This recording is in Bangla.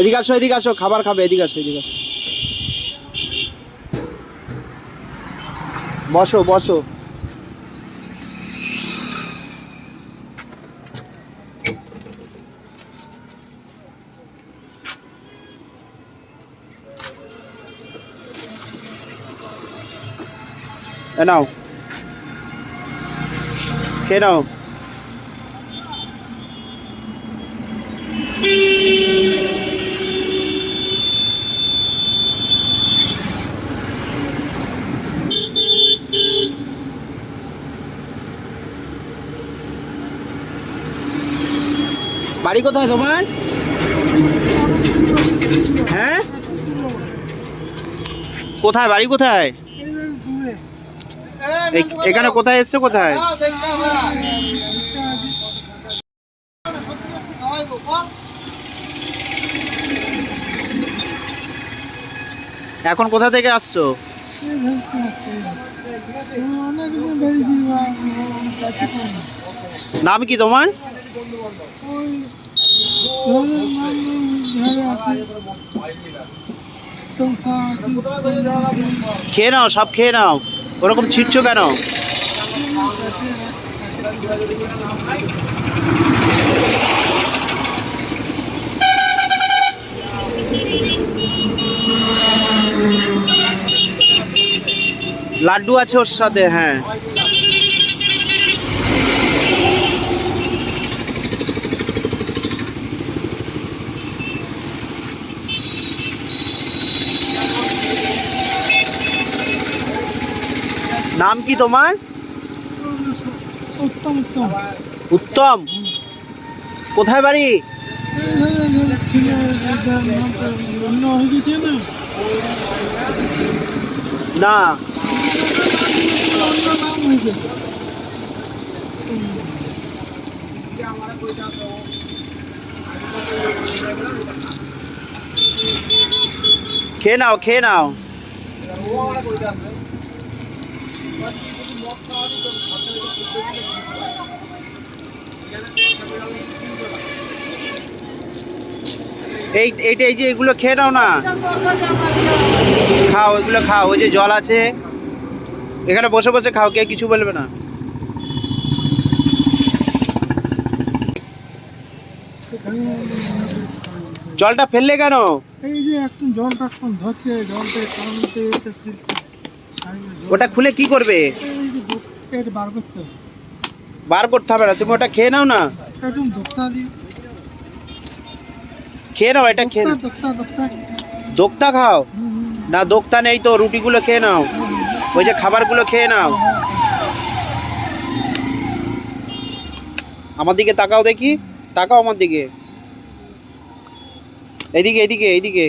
এদিকে আসো এদিকে আসো, খাবার খাবে, এদিকে আসো এদিকে আসো। বসো বসো। নাও। খেয়ে নাও। বাড়ি কোথায় তোমার? হ্যাঁ? কোথায়, বাড়ি কোথায়? এখানে কোথায় এসছো, কোথায়? এখন কোথা থেকে আসছো? নাম কি তোমার? খেয়ে নাও সব খেয়ে নাও। ওরকম ছিটছো কেন? লাড্ডু আছে ওর সাথে হ্যাঁ। নাম কি তোমার? উত্তম কোথায় বাড়ি? না। খেয়ে নাও খেয়ে নাও। এই এইটা এই যে এগুলো খেয়ে নাও না। খাও, এগুলো খাও, ওই যে জল আছে। এখানে বসে বসে খাও কে কিছু বলবে না। জলটা ফেললে কেন? এই যে একটু জলটা একটু ধরছে, জলটা ওটা খুলে কি করবে? বার করতে হবে না, তুমি ওটা খেয়ে নাও না। খেয়ে নাও, এটা খেয়ে দোক্তা খাও। না, দোক্তা নেই তো, রুটিগুলো খেয়ে নাও। ওই যে খাবারগুলো খেয়ে নাও। আমার দিকে তাকাও দেখি, তাকাও আমার দিকে। এদিকে এদিকে এদিকে।